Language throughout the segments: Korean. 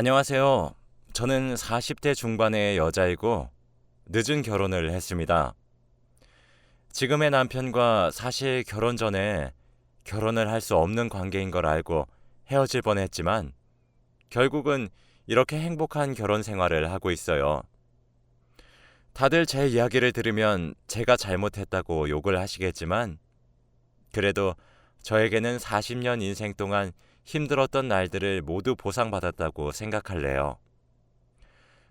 안녕하세요. 저는 40대 중반의 여자이고 늦은 결혼을 했습니다. 지금의 남편과 사실 결혼 전에 결혼을 할 수 없는 관계인 걸 알고 헤어질 뻔했지만 결국은 이렇게 행복한 결혼 생활을 하고 있어요. 다들 제 이야기를 들으면 제가 잘못했다고 욕을 하시겠지만 그래도 저에게는 40년 인생 동안 힘들었던 날들을 모두 보상받았다고 생각할래요.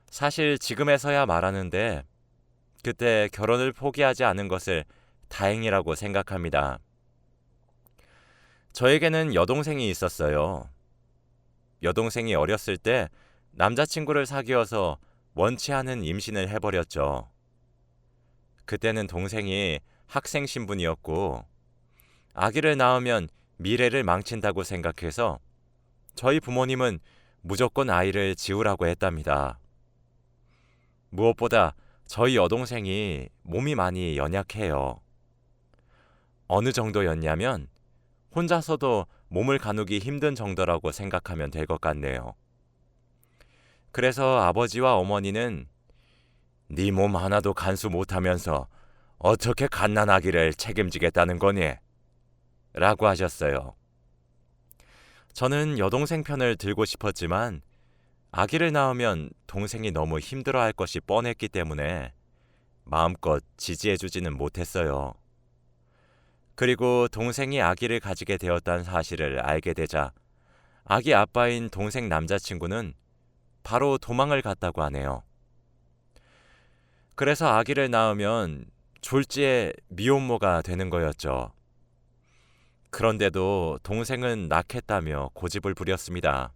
사실 지금에서야 말하는데 그때 결혼을 포기하지 않은 것을 다행이라고 생각합니다. 저에게는 여동생이 있었어요. 여동생이 어렸을 때 남자친구를 사귀어서 원치 않은 임신을 해버렸죠. 그때는 동생이 학생 신분이었고 아기를 낳으면 미래를 망친다고 생각해서 저희 부모님은 무조건 아이를 지우라고 했답니다. 무엇보다 저희 여동생이 몸이 많이 연약해요. 어느 정도였냐면 혼자서도 몸을 가누기 힘든 정도라고 생각하면 될 것 같네요. 그래서 아버지와 어머니는 네 몸 하나도 간수 못하면서 어떻게 갓난아기를 책임지겠다는 거니? 라고 하셨어요. 저는 여동생 편을 들고 싶었지만 아기를 낳으면 동생이 너무 힘들어 할 것이 뻔했기 때문에 마음껏 지지해주지는 못했어요. 그리고 동생이 아기를 가지게 되었다는 사실을 알게 되자 아기 아빠인 동생 남자친구는 바로 도망을 갔다고 하네요. 그래서 아기를 낳으면 졸지에 미혼모가 되는 거였죠. 그런데도 동생은 낳겠다며 고집을 부렸습니다.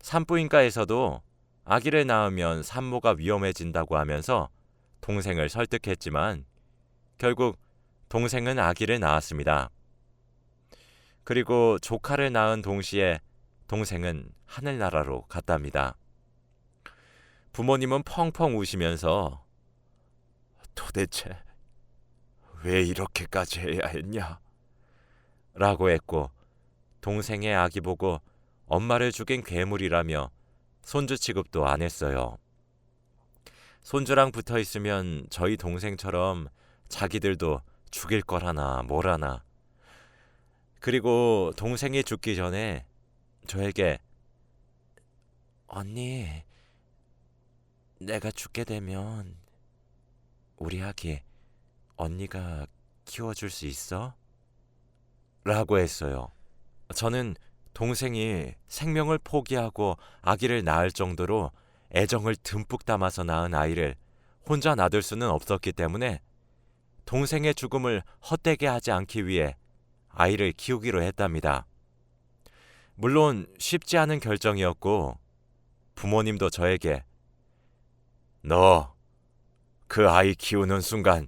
산부인과에서도 아기를 낳으면 산모가 위험해진다고 하면서 동생을 설득했지만 결국 동생은 아기를 낳았습니다. 그리고 조카를 낳은 동시에 동생은 하늘나라로 갔답니다. 부모님은 펑펑 우시면서 도대체 왜 이렇게까지 해야 했냐? 라고 했고 동생의 아기 보고 엄마를 죽인 괴물이라며 손주 취급도 안 했어요. 손주랑 붙어 있으면 저희 동생처럼 자기들도 죽일 거라나 뭐라나. 그리고 동생이 죽기 전에 저에게 언니 내가 죽게 되면 우리 아기 언니가 키워줄 수 있어? 라고 했어요. 저는 동생이 생명을 포기하고 아기를 낳을 정도로 애정을 듬뿍 담아서 낳은 아이를 혼자 놔둘 수는 없었기 때문에 동생의 죽음을 헛되게 하지 않기 위해 아이를 키우기로 했답니다. 물론 쉽지 않은 결정이었고 부모님도 저에게 너 그 아이 키우는 순간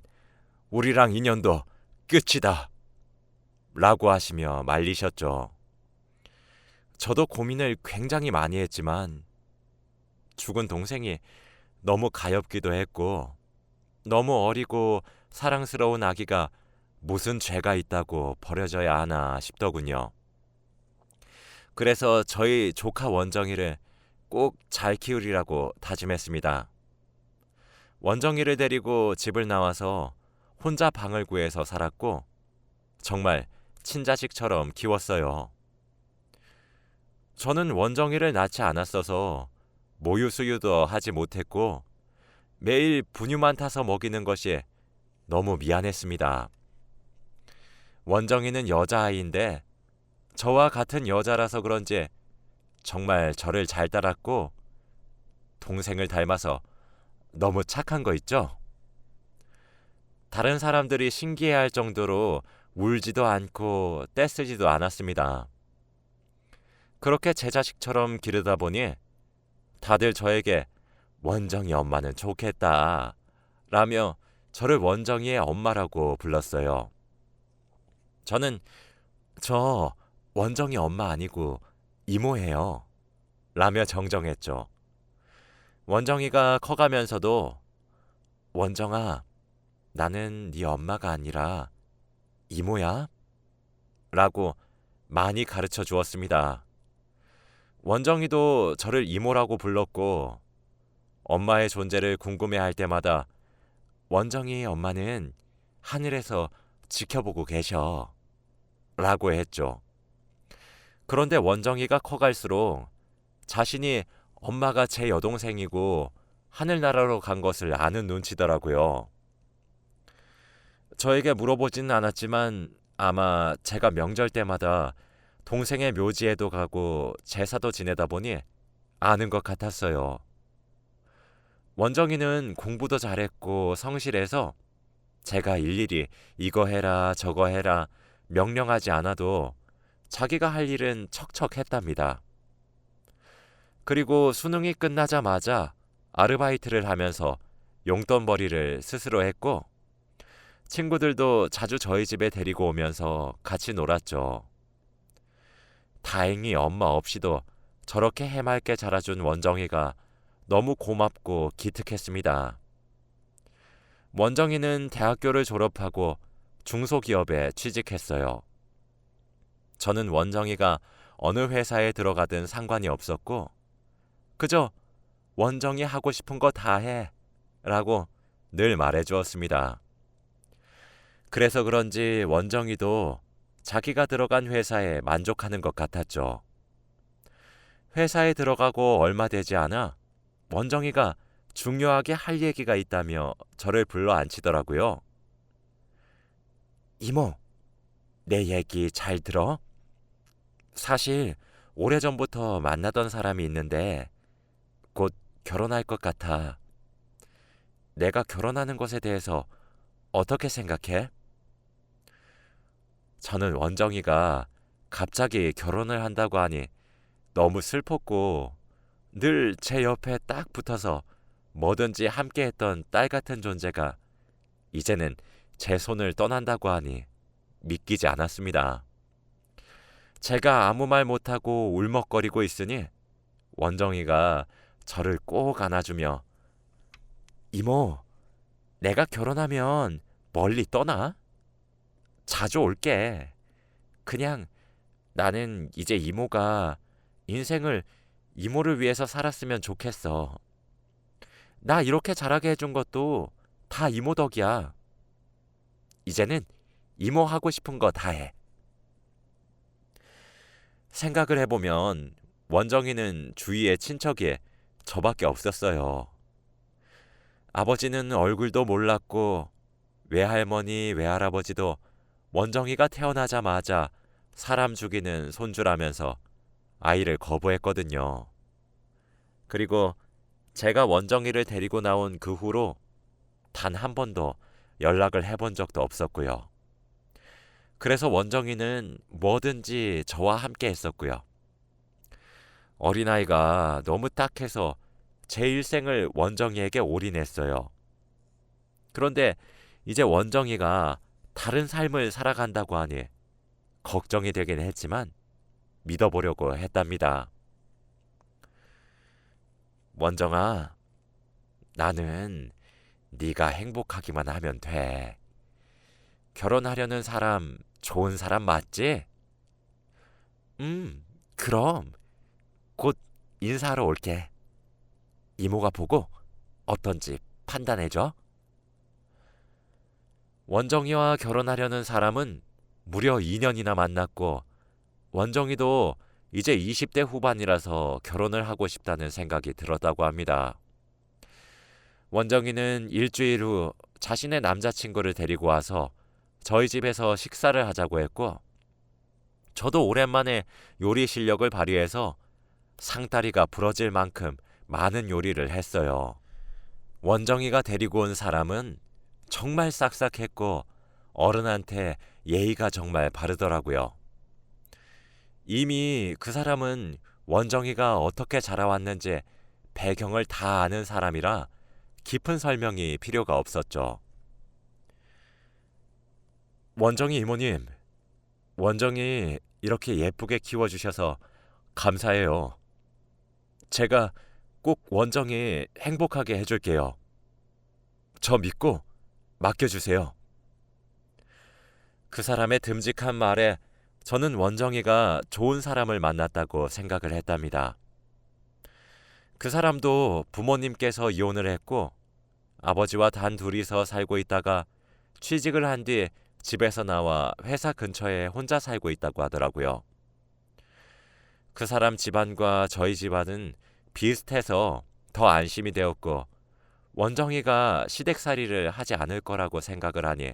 우리랑 인연도 끝이다. 라고 하시며 말리셨죠. 저도 고민을 굉장히 많이 했지만 죽은 동생이 너무 가엽기도 했고 너무 어리고 사랑스러운 아기가 무슨 죄가 있다고 버려져야 하나 싶더군요. 그래서 저희 조카 원정이를 꼭 잘 키우리라고 다짐했습니다. 원정이를 데리고 집을 나와서 혼자 방을 구해서 살았고 정말 친자식처럼 키웠어요. 저는 원정이를 낳지 않았어서 모유 수유도 하지 못했고 매일 분유만 타서 먹이는 것이 너무 미안했습니다. 원정이는 여자아이인데 저와 같은 여자라서 그런지 정말 저를 잘 따랐고 동생을 닮아서 너무 착한 거 있죠? 다른 사람들이 신기해할 정도로 울지도 않고 떼쓰지도 않았습니다. 그렇게 제 자식처럼 기르다 보니 다들 저에게 원정이 엄마는 좋겠다 라며 저를 원정이의 엄마라고 불렀어요. 저는 저 원정이 엄마 아니고 이모예요. 라며 정정했죠. 원정이가 커가면서도 원정아 나는 네 엄마가 아니라 이모야? 라고 많이 가르쳐 주었습니다. 원정이도 저를 이모라고 불렀고 엄마의 존재를 궁금해할 때마다 원정이 엄마는 하늘에서 지켜보고 계셔. 라고 했죠. 그런데 원정이가 커갈수록 자신이 엄마가 제 여동생이고 하늘나라로 간 것을 아는 눈치더라고요. 저에게 물어보지는 않았지만 아마 제가 명절 때마다 동생의 묘지에도 가고 제사도 지내다 보니 아는 것 같았어요. 원정이는 공부도 잘했고 성실해서 제가 일일이 이거 해라 저거 해라 명령하지 않아도 자기가 할 일은 척척 했답니다. 그리고 수능이 끝나자마자 아르바이트를 하면서 용돈벌이를 스스로 했고 친구들도 자주 저희 집에 데리고 오면서 같이 놀았죠. 다행히 엄마 없이도 저렇게 해맑게 자라준 원정이가 너무 고맙고 기특했습니다. 원정이는 대학교를 졸업하고 중소기업에 취직했어요. 저는 원정이가 어느 회사에 들어가든 상관이 없었고, 그저 원정이 하고 싶은 거 다 해. 라고 늘 말해 주었습니다. 그래서 그런지 원정이도 자기가 들어간 회사에 만족하는 것 같았죠. 회사에 들어가고 얼마 되지 않아 원정이가 중요하게 할 얘기가 있다며 저를 불러 앉히더라고요. 이모, 내 얘기 잘 들어? 사실 오래전부터 만나던 사람이 있는데 곧 결혼할 것 같아. 내가 결혼하는 것에 대해서 어떻게 생각해? 저는 원정이가 갑자기 결혼을 한다고 하니 너무 슬펐고 늘 제 옆에 딱 붙어서 뭐든지 함께 했던 딸 같은 존재가 이제는 제 손을 떠난다고 하니 믿기지 않았습니다. 제가 아무 말 못하고 울먹거리고 있으니 원정이가 저를 꼭 안아주며 이모, 내가 결혼하면 멀리 떠나? 자주 올게. 그냥 나는 이제 이모가 인생을 이모를 위해서 살았으면 좋겠어. 나 이렇게 자라게 해준 것도 다 이모 덕이야. 이제는 이모 하고 싶은 거 다 해. 생각을 해보면 원정이는 주위에 친척이 저밖에 없었어요. 아버지는 얼굴도 몰랐고 외할머니, 외할아버지도 원정이가 태어나자마자 사람 죽이는 손주라면서 아이를 거부했거든요. 그리고 제가 원정이를 데리고 나온 그 후로 단 한 번도 연락을 해본 적도 없었고요. 그래서 원정이는 뭐든지 저와 함께 했었고요. 어린아이가 너무 딱해서 제 일생을 원정이에게 올인했어요. 그런데 이제 원정이가 다른 삶을 살아간다고 하니 걱정이 되긴 했지만 믿어보려고 했답니다. 원정아, 나는 네가 행복하기만 하면 돼. 결혼하려는 사람 좋은 사람 맞지? 음, 그럼 곧 인사하러 올게. 이모가 보고 어떤지 판단해줘. 원정이와 결혼하려는 사람은 무려 2년이나 만났고 원정이도 이제 20대 후반이라서 결혼을 하고 싶다는 생각이 들었다고 합니다. 원정이는 일주일 후 자신의 남자친구를 데리고 와서 저희 집에서 식사를 하자고 했고 저도 오랜만에 요리 실력을 발휘해서 상다리가 부러질 만큼 많은 요리를 했어요. 원정이가 데리고 온 사람은 정말 싹싹했고 어른한테 예의가 정말 바르더라고요. 이미 그 사람은 원정이가 어떻게 자라왔는지 배경을 다 아는 사람이라 깊은 설명이 필요가 없었죠. 원정이 이모님, 원정이 이렇게 예쁘게 키워주셔서 감사해요. 제가 꼭 원정이 행복하게 해줄게요. 저 믿고 맡겨주세요. 그 사람의 듬직한 말에 저는 원정이가 좋은 사람을 만났다고 생각을 했답니다. 그 사람도 부모님께서 이혼을 했고 아버지와 단 둘이서 살고 있다가 취직을 한 뒤 집에서 나와 회사 근처에 혼자 살고 있다고 하더라고요. 그 사람 집안과 저희 집안은 비슷해서 더 안심이 되었고 원정이가 시댁살이를 하지 않을 거라고 생각을 하니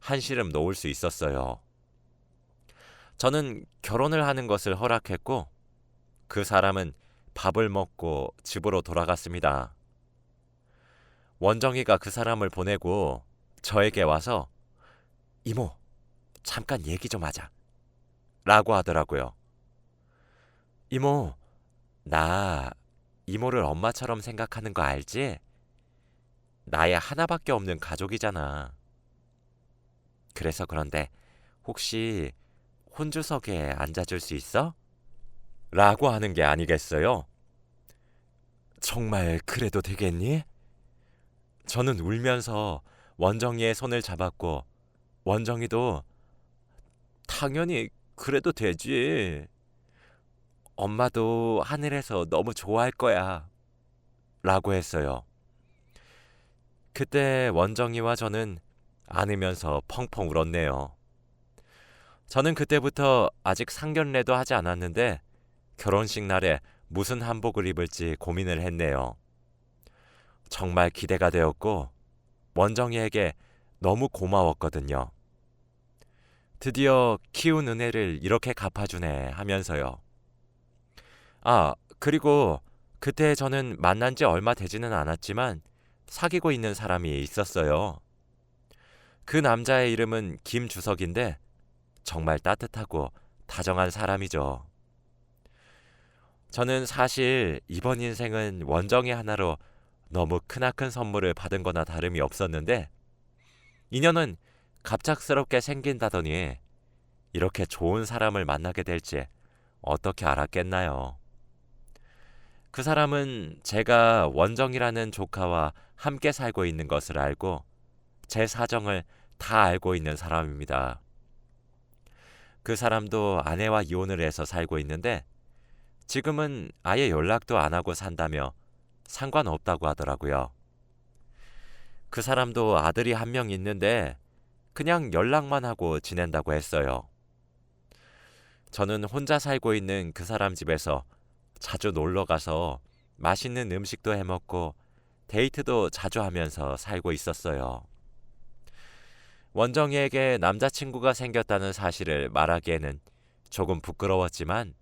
한시름 놓을 수 있었어요. 저는 결혼을 하는 것을 허락했고 그 사람은 밥을 먹고 집으로 돌아갔습니다. 원정이가 그 사람을 보내고 저에게 와서 이모, 잠깐 얘기 좀 하자. 라고 하더라고요. 이모, 나 이모를 엄마처럼 생각하는 거 알지? 나의 하나밖에 없는 가족이잖아. 그래서 그런데 혹시 혼주석에 앉아줄 수 있어? 라고 하는 게 아니겠어요? 정말 그래도 되겠니? 저는 울면서 원정이의 손을 잡았고 원정이도 당연히 그래도 되지. 엄마도 하늘에서 너무 좋아할 거야. 라고 했어요. 그때 원정이와 저는 안으면서 펑펑 울었네요. 저는 그때부터 아직 상견례도 하지 않았는데 결혼식 날에 무슨 한복을 입을지 고민을 했네요. 정말 기대가 되었고 원정이에게 너무 고마웠거든요. 드디어 키운 은혜를 이렇게 갚아주네 하면서요. 아, 그리고 그때 저는 만난 지 얼마 되지는 않았지만 사귀고 있는 사람이 있었어요. 그 남자의 이름은 김주석인데 정말 따뜻하고 다정한 사람이죠. 저는 사실 이번 인생은 원정이 하나로 너무 크나큰 선물을 받은 거나 다름이 없었는데 인연은 갑작스럽게 생긴다더니 이렇게 좋은 사람을 만나게 될지 어떻게 알았겠나요? 그 사람은 제가 원정이라는 조카와 함께 살고 있는 것을 알고 제 사정을 다 알고 있는 사람입니다. 그 사람도 아내와 이혼을 해서 살고 있는데 지금은 아예 연락도 안 하고 산다며 상관없다고 하더라고요. 그 사람도 아들이 한 명 있는데 그냥 연락만 하고 지낸다고 했어요. 저는 혼자 살고 있는 그 사람 집에서 자주 놀러 가서 맛있는 음식도 해 먹고 데이트도 자주 하면서 살고 있었어요. 원정이에게 남자친구가 생겼다는 사실을 말하기에는 조금 부끄러웠지만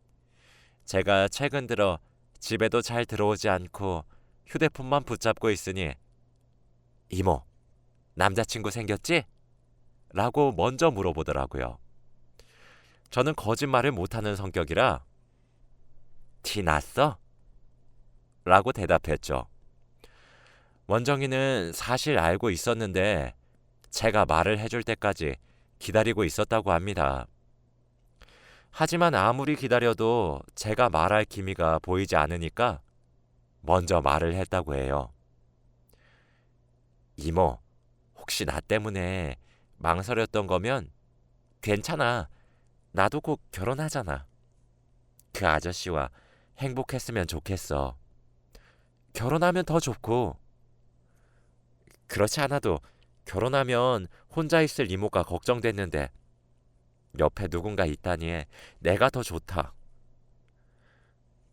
제가 최근 들어 집에도 잘 들어오지 않고 휴대폰만 붙잡고 있으니 이모, 남자친구 생겼지? 라고 먼저 물어보더라고요. 저는 거짓말을 못하는 성격이라 티 났어? 라고 대답했죠. 원정이는 사실 알고 있었는데 제가 말을 해줄 때까지 기다리고 있었다고 합니다. 하지만 아무리 기다려도 제가 말할 기미가 보이지 않으니까 먼저 말을 했다고 해요. 이모, 혹시 나 때문에 망설였던 거면 괜찮아. 나도 곧 결혼하잖아. 그 아저씨와 행복했으면 좋겠어. 결혼하면 더 좋고. 그렇지 않아도 결혼하면 혼자 있을 이모가 걱정됐는데 옆에 누군가 있다니 내가 더 좋다.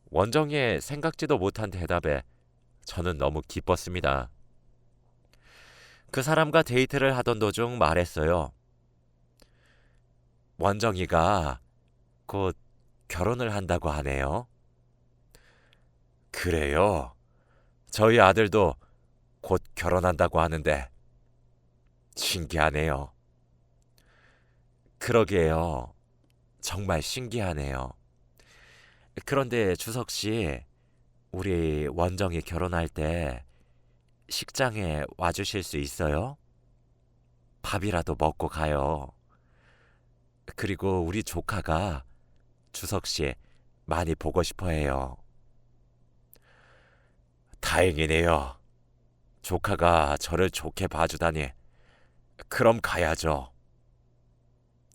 원정이의 생각지도 못한 대답에 저는 너무 기뻤습니다. 그 사람과 데이트를 하던 도중 말했어요. 원정이가 곧 결혼을 한다고 하네요. 그래요. 저희 아들도 곧 결혼한다고 하는데 신기하네요. 그러게요. 정말 신기하네요. 그런데 주석 씨, 우리 원정이 결혼할 때 식장에 와주실 수 있어요? 밥이라도 먹고 가요. 그리고 우리 조카가 주석 씨 많이 보고 싶어 해요. 다행이네요. 조카가 저를 좋게 봐주다니. 그럼 가야죠.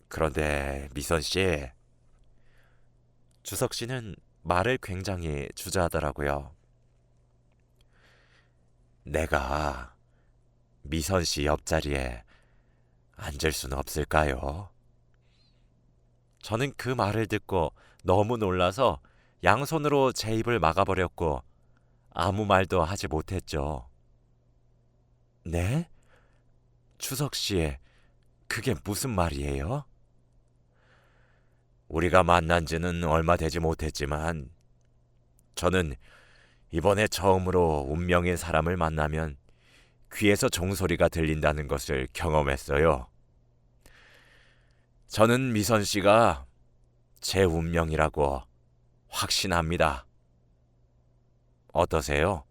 그런데 미선 씨, 주석 씨는 말을 굉장히 주저하더라고요. 내가 미선 씨 옆자리에 앉을 수는 없을까요? 저는 그 말을 듣고 너무 놀라서 양손으로 제 입을 막아버렸고 아무 말도 하지 못했죠. 네? 추석 씨, 그게 무슨 말이에요? 우리가 만난 지는 얼마 되지 못했지만 저는 이번에 처음으로 운명인 사람을 만나면 귀에서 종소리가 들린다는 것을 경험했어요. 저는 미선 씨가 제 운명이라고 확신합니다. 어떠세요?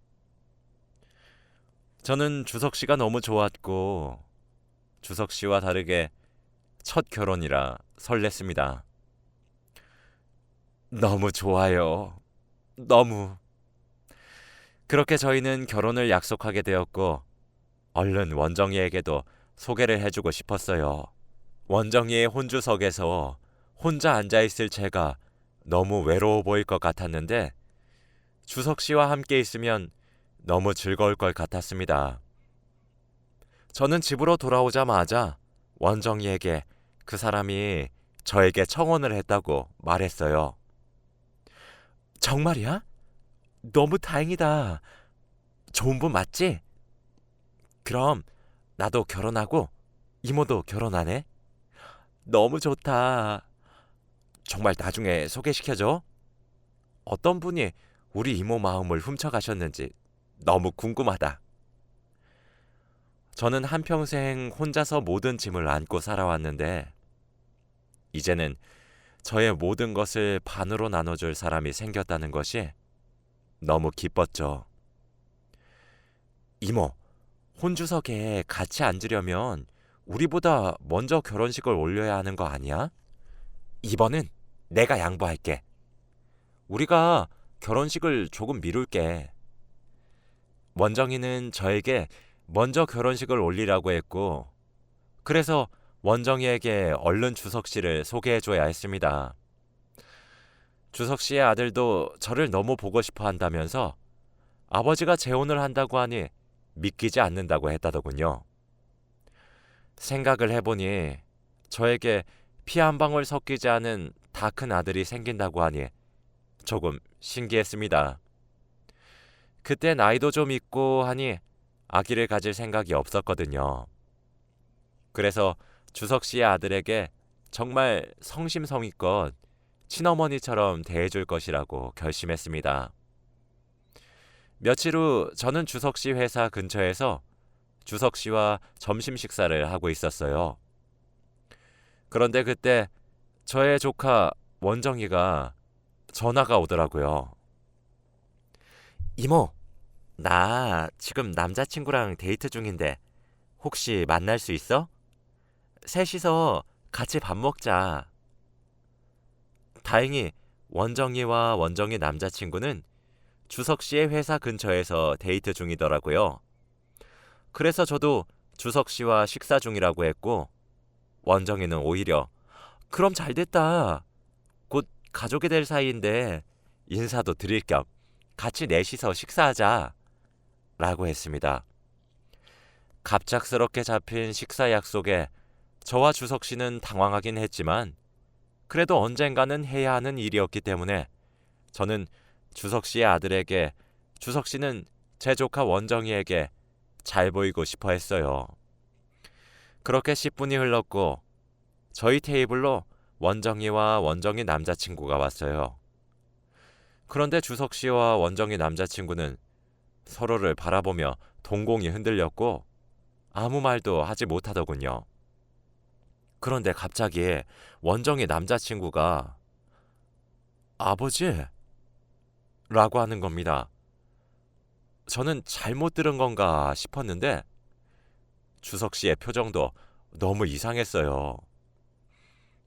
저는 주석 씨가 너무 좋았고 주석 씨와 다르게 첫 결혼이라 설렜습니다. 너무 좋아요. 너무. 그렇게 저희는 결혼을 약속하게 되었고 얼른 원정이에게도 소개를 해주고 싶었어요. 원정이의 혼주석에서 혼자 앉아 있을 제가 너무 외로워 보일 것 같았는데 주석 씨와 함께 있으면 너무 즐거울 것 같았습니다. 저는 집으로 돌아오자마자 원정이에게 그 사람이 저에게 청혼을 했다고 말했어요. 정말이야? 너무 다행이다. 좋은 분 맞지? 그럼 나도 결혼하고 이모도 결혼하네. 너무 좋다. 정말 나중에 소개시켜줘. 어떤 분이 우리 이모 마음을 훔쳐가셨는지 너무 궁금하다. 저는 한평생 혼자서 모든 짐을 안고 살아왔는데, 이제는 저의 모든 것을 반으로 나눠줄 사람이 생겼다는 것이 너무 기뻤죠. 이모, 혼주석에 같이 앉으려면 우리보다 먼저 결혼식을 올려야 하는 거 아니야? 이번은 내가 양보할게. 우리가 결혼식을 조금 미룰게. 원정이는 저에게 먼저 결혼식을 올리라고 했고, 그래서 원정이에게 얼른 주석 씨를 소개해줘야 했습니다. 주석 씨의 아들도 저를 너무 보고 싶어 한다면서 아버지가 재혼을 한다고 하니 믿기지 않는다고 했다더군요. 생각을 해보니 저에게 피 한 방울 섞이지 않은 다 큰 아들이 생긴다고 하니 조금 신기했습니다. 그때 나이도 좀 있고 하니 아기를 가질 생각이 없었거든요. 그래서 주석 씨의 아들에게 정말 성심성의껏 친어머니처럼 대해줄 것이라고 결심했습니다. 며칠 후 저는 주석 씨 회사 근처에서 주석 씨와 점심 식사를 하고 있었어요. 그런데 그때 저의 조카 원정이가 전화가 오더라고요. 이모, 나 지금 남자친구랑 데이트 중인데 혹시 만날 수 있어? 셋이서 같이 밥 먹자. 다행히 원정이와 원정이 남자친구는 주석 씨의 회사 근처에서 데이트 중이더라고요. 그래서 저도 주석 씨와 식사 중이라고 했고, 원정이는 오히려, 그럼 잘 됐다. 곧 가족이 될 사이인데 인사도 드릴 겸 같이 넷이서 식사하자. 라고 했습니다. 갑작스럽게 잡힌 식사 약속에 저와 주석 씨는 당황하긴 했지만 그래도 언젠가는 해야 하는 일이었기 때문에 저는 주석 씨의 아들에게 주석 씨는 제 조카 원정이에게 잘 보이고 싶어 했어요. 그렇게 10분이 흘렀고 저희 테이블로 원정이와 원정이 남자친구가 왔어요. 그런데 주석 씨와 원정이 남자친구는 서로를 바라보며 동공이 흔들렸고 아무 말도 하지 못하더군요. 그런데 갑자기 원정의 남자친구가 아버지? 라고 하는 겁니다. 저는 잘못 들은 건가 싶었는데 주석 씨의 표정도 너무 이상했어요.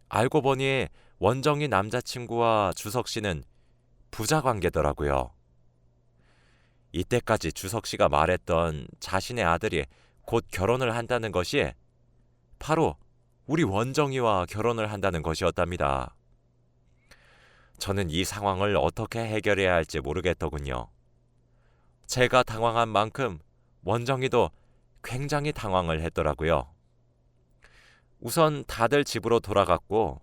알고 보니 원정이 남자친구와 주석 씨는 부자 관계더라고요. 이때까지 주석 씨가 말했던 자신의 아들이 곧 결혼을 한다는 것이 바로 우리 원정이와 결혼을 한다는 것이었답니다. 저는 이 상황을 어떻게 해결해야 할지 모르겠더군요. 제가 당황한 만큼 원정이도 굉장히 당황을 했더라고요. 우선 다들 집으로 돌아갔고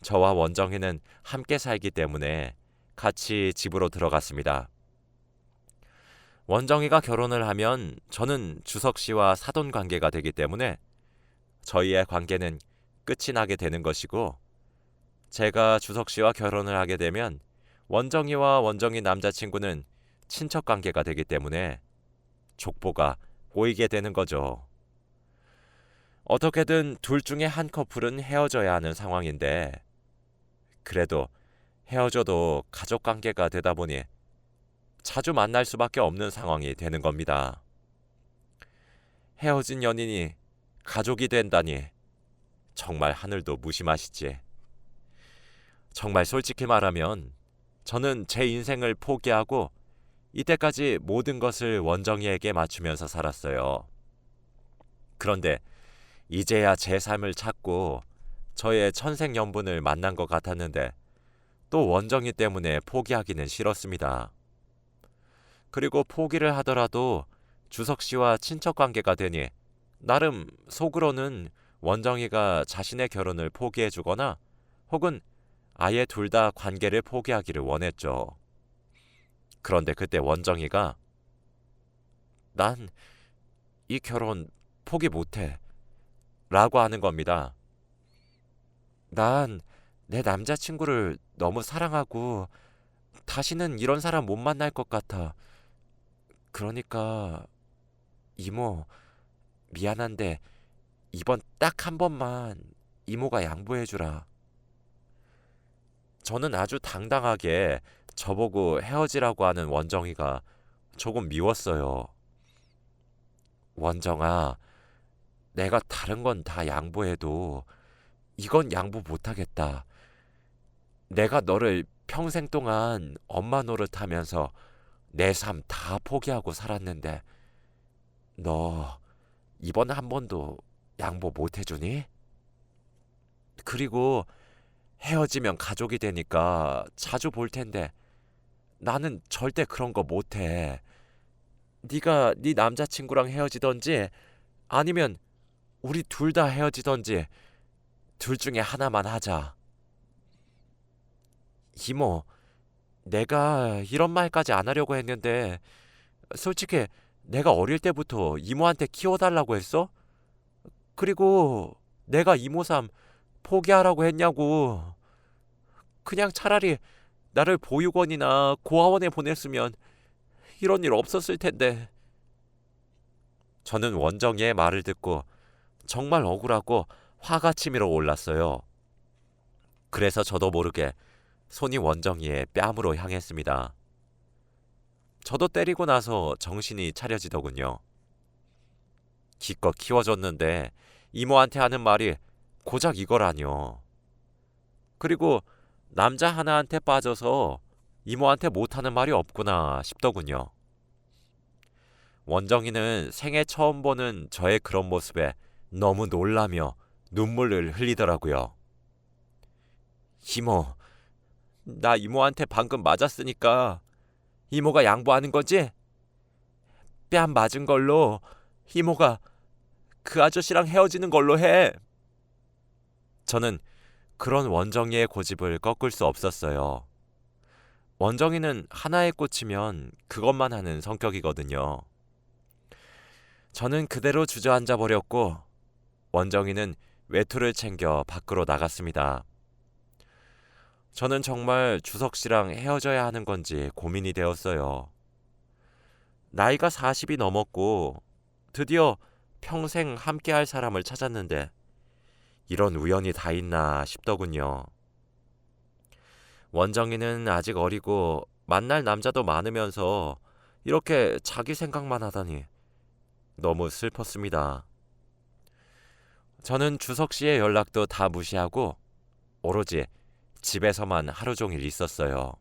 저와 원정이는 함께 살기 때문에 같이 집으로 들어갔습니다. 원정이가 결혼을 하면 저는 주석 씨와 사돈 관계가 되기 때문에 저희의 관계는 끝이 나게 되는 것이고 제가 주석 씨와 결혼을 하게 되면 원정이와 원정이 남자친구는 친척 관계가 되기 때문에 족보가 꼬이게 되는 거죠. 어떻게든 둘 중에 한 커플은 헤어져야 하는 상황인데 그래도 헤어져도 가족 관계가 되다 보니 자주 만날 수밖에 없는 상황이 되는 겁니다. 헤어진 연인이 가족이 된다니 정말 하늘도 무심하시지. 정말 솔직히 말하면 저는 제 인생을 포기하고 이때까지 모든 것을 원정이에게 맞추면서 살았어요. 그런데 이제야 제 삶을 찾고 저의 천생연분을 만난 것 같았는데 또 원정이 때문에 포기하기는 싫었습니다. 그리고 포기를 하더라도 주석 씨와 친척 관계가 되니 나름 속으로는 원정이가 자신의 결혼을 포기해 주거나 혹은 아예 둘 다 관계를 포기하기를 원했죠. 그런데 그때 원정이가 난 이 결혼 포기 못해. 라고 하는 겁니다. 난 내 남자친구를 너무 사랑하고 다시는 이런 사람 못 만날 것 같아. 그러니까 이모 미안한데 이번 딱 한 번만 이모가 양보해 주라. 저는 아주 당당하게 저보고 헤어지라고 하는 원정이가 조금 미웠어요. 원정아, 내가 다른 건 다 양보해도 이건 양보 못하겠다. 내가 너를 평생 동안 엄마 노릇하면서 내 삶 다 포기하고 살았는데 너 이번 한 번도 양보 못 해주니? 그리고 헤어지면 가족이 되니까 자주 볼 텐데 나는 절대 그런 거 못해. 네가 네 남자친구랑 헤어지던지 아니면 우리 둘 다 헤어지던지 둘 중에 하나만 하자. 이모, 내가 이런 말까지 안 하려고 했는데 솔직히 내가 어릴 때부터 이모한테 키워달라고 했어? 그리고 내가 이모 삼 포기하라고 했냐고. 그냥 차라리 나를 보육원이나 고아원에 보냈으면 이런 일 없었을 텐데. 저는 원정이의 말을 듣고 정말 억울하고 화가 치밀어 올랐어요. 그래서 저도 모르게 손이 원정이의 뺨으로 향했습니다. 저도 때리고 나서 정신이 차려지더군요. 기껏 키워줬는데 이모한테 하는 말이 고작 이거라뇨. 그리고 남자 하나한테 빠져서 이모한테 못하는 말이 없구나 싶더군요. 원정이는 생애 처음 보는 저의 그런 모습에 너무 놀라며 눈물을 흘리더라고요. 이모, 나 이모한테 방금 맞았으니까 이모가 양보하는 거지? 뺨 맞은 걸로 이모가 그 아저씨랑 헤어지는 걸로 해. 저는 그런 원정이의 고집을 꺾을 수 없었어요. 원정이는 하나에 꽂히면 그것만 하는 성격이거든요. 저는 그대로 주저앉아 버렸고 원정이는 외투를 챙겨 밖으로 나갔습니다. 저는 정말 주석 씨랑 헤어져야 하는 건지 고민이 되었어요. 나이가 40이 넘었고 드디어 평생 함께 할 사람을 찾았는데 이런 우연이 다 있나 싶더군요. 원정이는 아직 어리고 만날 남자도 많으면서 이렇게 자기 생각만 하다니 너무 슬펐습니다. 저는 주석 씨의 연락도 다 무시하고 오로지 집에서만 하루 종일 있었어요.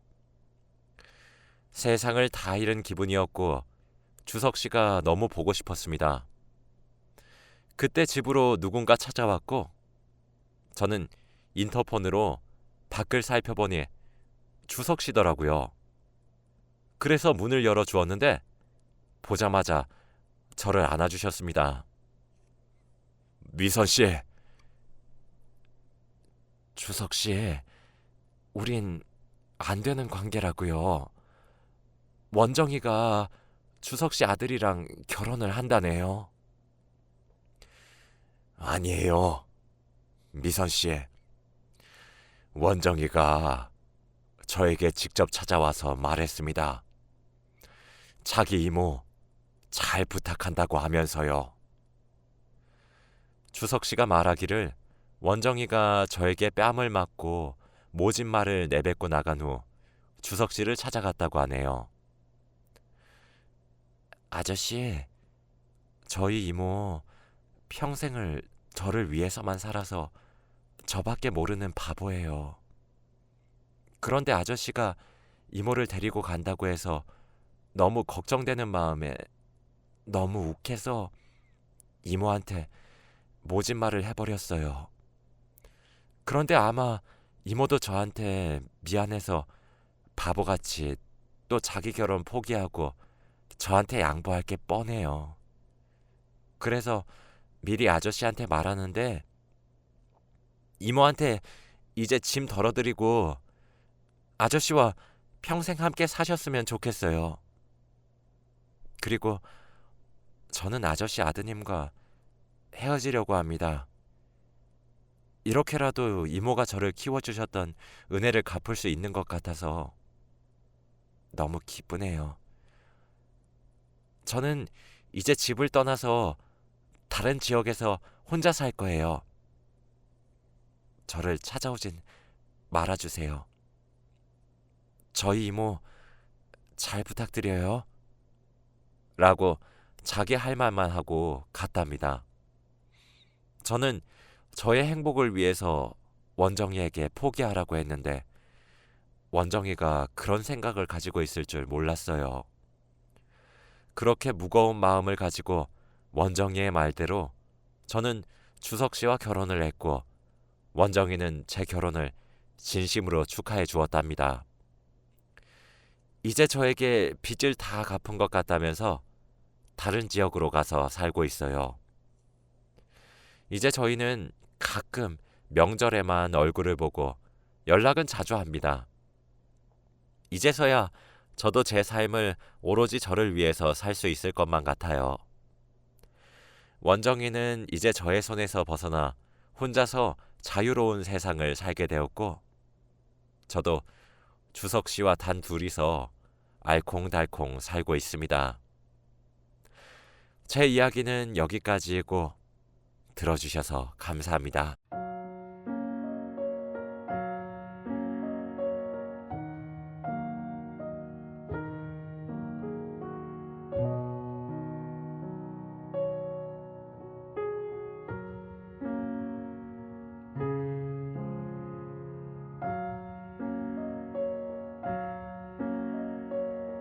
세상을 다 잃은 기분이었고 주석 씨가 너무 보고 싶었습니다. 그때 집으로 누군가 찾아왔고 저는 인터폰으로 밖을 살펴보니 주석 씨더라고요. 그래서 문을 열어 주었는데 보자마자 저를 안아주셨습니다. 미선 씨, 주석 씨, 우린 안 되는 관계라고요. 원정이가 주석 씨 아들이랑 결혼을 한다네요. 아니에요. 미선 씨. 원정이가 저에게 직접 찾아와서 말했습니다. 자기 이모 잘 부탁한다고 하면서요. 주석 씨가 말하기를 원정이가 저에게 뺨을 맞고 모진 말을 내뱉고 나간 후 주석 씨를 찾아갔다고 하네요. 아저씨, 저희 이모 평생을 저를 위해서만 살아서 저밖에 모르는 바보예요. 그런데 아저씨가 이모를 데리고 간다고 해서 너무 걱정되는 마음에 너무 욱해서 이모한테 모진 말을 해버렸어요. 그런데 아마 이모도 저한테 미안해서 바보같이 또 자기 결혼 포기하고 저한테 양보할 게 뻔해요. 그래서 미리 아저씨한테 말하는데 이모한테 이제 짐 덜어드리고 아저씨와 평생 함께 사셨으면 좋겠어요. 그리고 저는 아저씨 아드님과 헤어지려고 합니다. 이렇게라도 이모가 저를 키워주셨던 은혜를 갚을 수 있는 것 같아서 너무 기쁘네요. 저는 이제 집을 떠나서 다른 지역에서 혼자 살 거예요. 저를 찾아오진 말아주세요. 저희 이모 잘 부탁드려요. 라고 자기 할 말만 하고 갔답니다. 저는 저의 행복을 위해서 원정이에게 포기하라고 했는데 원정이가 그런 생각을 가지고 있을 줄 몰랐어요. 그렇게 무거운 마음을 가지고 원정이의 말대로 저는 주석 씨와 결혼을 했고 원정이는 제 결혼을 진심으로 축하해 주었답니다. 이제 저에게 빚을 다 갚은 것 같다면서 다른 지역으로 가서 살고 있어요. 이제 저희는 가끔 명절에만 얼굴을 보고 연락은 자주 합니다. 이제서야 저도 제 삶을 오로지 저를 위해서 살 수 있을 것만 같아요. 원정이는 이제 저의 손에서 벗어나 혼자서 자유로운 세상을 살게 되었고, 저도 주석 씨와 단 둘이서 알콩달콩 살고 있습니다. 제 이야기는 여기까지이고, 들어주셔서 감사합니다.